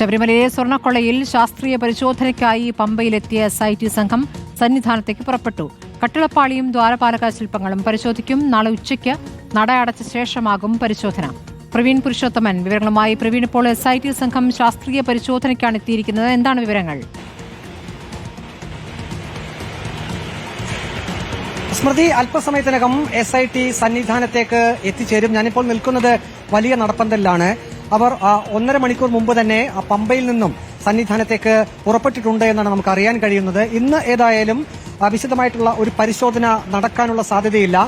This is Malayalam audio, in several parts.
ശബരിമലയിലെ സ്വർണക്കൊള്ളയിൽ ശാസ്ത്രീയ പരിശോധനയ്ക്കായി പമ്പയിലെത്തിയ എസ് ഐ ടി സംഘം സന്നിധാനത്തേക്ക് പുറപ്പെട്ടു. കട്ടിളപ്പാളിയും ദ്വാരപാലക ശില്പങ്ങളും പരിശോധിക്കും. നാളെ ഉച്ചയ്ക്ക് നട അടച്ച ശേഷമാകും പരിശോധന. പ്രവീൺ പുരുഷോത്തമൻ വിവരങ്ങളുമായി പ്രവീൺ. ഇപ്പോൾ എസ് ഐ ടി സംഘം ശാസ്ത്രീയ പരിശോധനയ്ക്കാണ് എത്തിയിരിക്കുന്നത്. എന്താണ് വിവരങ്ങൾ? സ്മൃതി അല്പസമയത്തിനകം എസ് ഐ ടി സന്നിധാനത്തേക്ക് എത്തിച്ചേരും. ഞാനിപ്പോൾ നിൽക്കുന്നത് വലിയ നടപ്പന്തലിലാണ്. അവർ ഒന്നര മണിക്കൂർ മുമ്പ് തന്നെ പമ്പയിൽ നിന്നും സന്നിധാനത്തേക്ക് പുറപ്പെട്ടിട്ടുണ്ട് എന്നാണ് നമുക്ക് അറിയാൻ കഴിയുന്നത്. ഇന്ന് ഏതായാലും വിശദമായിട്ടുള്ള ഒരു പരിശോധന നടക്കാനുള്ള സാധ്യതയില്ല.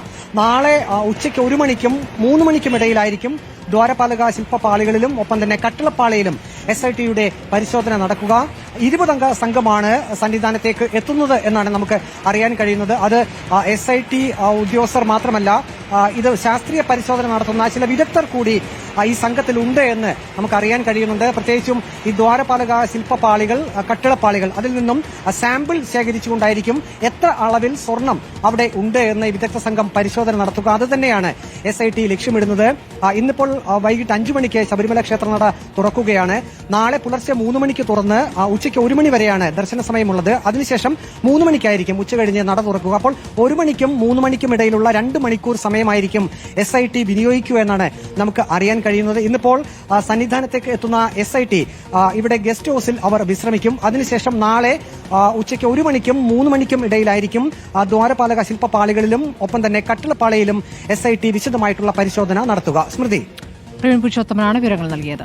നാളെ ഉച്ചയ്ക്ക് ഒരു മണിക്കും മൂന്ന് മണിക്കും ഇടയിലായിരിക്കും ദ്വാരപാലക ശില്പപാളികളിലും ഒപ്പം തന്നെ കട്ടിളപ്പാളയിലും എസ് ഐ ടിയുടെ പരിശോധന നടക്കുക. ഇരുപതംഗ സംഘമാണ് സന്നിധാനത്തേക്ക് എത്തുന്നത് എന്നാണ് നമുക്ക് അറിയാൻ കഴിയുന്നത്. അത് എസ് ഐ ടി ഉദ്യോഗസ്ഥർ മാത്രമല്ല ഇത് ശാസ്ത്രീയ പരിശോധന നടത്തുന്ന ചില വിദഗ്ധർ കൂടി ഈ സംഘത്തിലുണ്ട് എന്ന് നമുക്ക് അറിയാൻ കഴിയുന്നുണ്ട്. പ്രത്യേകിച്ചും ഈ ദ്വാരപാലക ശില്പപാളികൾ കട്ടിളപ്പാളികൾ അതിൽ നിന്നും സാമ്പിൾ ശേഖരിച്ചുകൊണ്ടായിരിക്കും എത്ര അളവിൽ സ്വർണം അവിടെ ഉണ്ട് എന്ന് വിദഗ്ധ സംഘം പരിശോധന നടത്തുക. അത് തന്നെയാണ് എസ് ഐ ടി ലക്ഷ്യമിടുന്നത്. ഇന്നിപ്പോൾ വൈകിട്ട് അഞ്ചു മണിക്ക് ശബരിമല ക്ഷേത്രനട തുറക്കുകയാണ്. നാളെ പുലർച്ചെ മൂന്ന് മണിക്ക് തുറന്ന് ഉച്ചയ്ക്ക് ഒരു മണി വരെയാണ് ദർശന സമയമുള്ളത്. അതിനുശേഷം മൂന്ന് മണിക്കായിരിക്കും ഉച്ച കഴിഞ്ഞ് നട തുറക്കുക. അപ്പോൾ ഒരു മണിക്കും മൂന്ന് മണിക്കും ഇടയിലുള്ള രണ്ട് മണിക്കൂർ സമയമായിരിക്കും എസ് ഐ ടി വിനിയോഗിക്കുക എന്നാണ് നമുക്ക് അറിയാൻ കഴിയുന്നത്. ഇന്നിപ്പോൾ സന്നിധാനത്തേക്ക് എത്തുന്ന എസ് ഐ ടി ഇവിടെ ഗസ്റ്റ് ഹൌസിൽ അവർ വിശ്രമിക്കും. അതിനുശേഷം നാളെ ഉച്ചയ്ക്ക് ഒരു മണിക്കും മൂന്ന് മണിക്കും ഇടയിലായിരിക്കും ദ്വാരപാലക ശില്പപാളികളിലും ഒപ്പം തന്നെ കട്ടിളപ്പാളയിലും എസ് ഐ ടി വിശദമായിട്ടുള്ള പരിശോധന നടത്തുക. സ്മൃതി. പുരുഷോത്തമനാണ് വിവരങ്ങൾ നൽകിയത്.